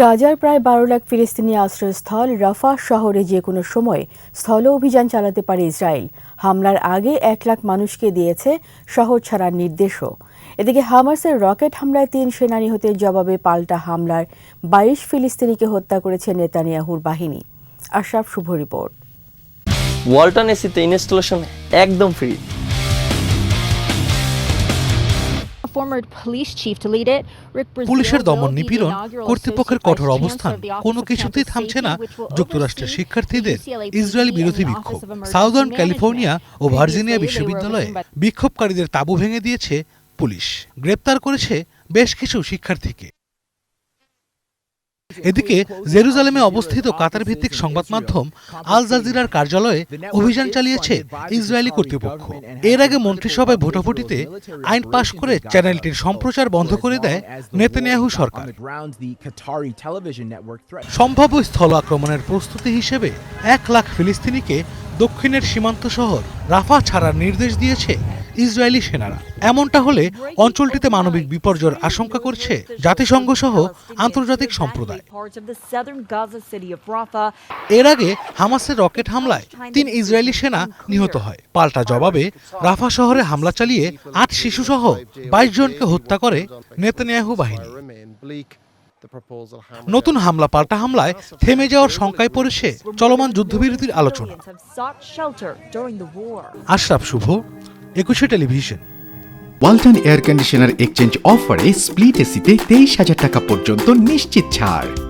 গাজার প্রায় বারো লাখ ফিলিস্তিনি আশ্রয়স্থল রাফা শহরে যে কোনো সময় স্থল অভিযান চালাতে পারে ইসরায়েল। হামলার আগে এক লাখ মানুষকে দিয়েছে শহর ছাড়ার নির্দেশও। এদিকে হামাসের রকেট হামলায় তিন সেনা নিহতের জবাবে পাল্টা হামলার বাইশ ফিলিস্তিনিকে হত্যা করেছে নেতানিয়াহুর বাহিনী। আশরাফ শুভ রিপোর্ট। ওয়ালটন এসিতে ইনস্টলেশন একদম ফ্রি। পুলিশের দমন নিপীড়ন কর্তৃপক্ষের কঠোর অবস্থান কোনো কিছুতেই থামছে না যুক্তরাষ্ট্রের শিক্ষার্থীদের ইসরায়েল বিরোধী বিক্ষোভ। সাউদার্ন ক্যালিফোর্নিয়া ও ভার্জিনিয়া বিশ্ববিদ্যালয়ে বিক্ষোভকারীদের তাবু ভেঙে দিয়েছে পুলিশ। গ্রেপ্তার করেছে বেশ কিছু শিক্ষার্থীকে। এদিকে জেরুজালেমে অবস্থিত কাতার ভিত্তিক সংবাদ মাধ্যম আল জাজিরার কার্যালয়ে অভিযান চালিয়েছে ইসরায়েলি কর্তৃপক্ষ। এর আগে মন্ত্রিসভায় ভোটাভুটিতে আইন পাশ করে চ্যানেলটির সম্প্রচার বন্ধ করে দেয় নেতানিয়াহু সরকার। সম্ভাব্য স্থল আক্রমণের প্রস্তুতি হিসেবে এক লাখ ফিলিস্তিনিকে দক্ষিণের সীমান্ত শহর রাফা ছাড়ার নির্দেশ দিয়েছে ইসরায়েলি সেনারা। এমনটা হলে অঞ্চলটিতে মানবিক বিপর্যয়ের আশঙ্কা করছে জাতিসংঘ সহ আন্তর্জাতিক সম্প্রদায়। এর আগে হামাসের রকেট হামলায় তিন ইসরায়েলি সেনা নিহত হয়। পাল্টা জবাবে রাফা শহরে হামলা চালিয়ে আট শিশুসহ বাইশ জনকে হত্যা করে নেতানিয়াহু বাহিনী। নতুন হামলা পাল্টা হামলায় থেমে যাওয়ার শঙ্কায় পড়েছে চলমান যুদ্ধবিরতির আলোচনা. Ashraf Shuvo Ekushey television. Walton air conditioner exchange অফারে স্প্লিট এসিতে তেইশ হাজার টাকা পর্যন্ত নিশ্চিত ছাড়।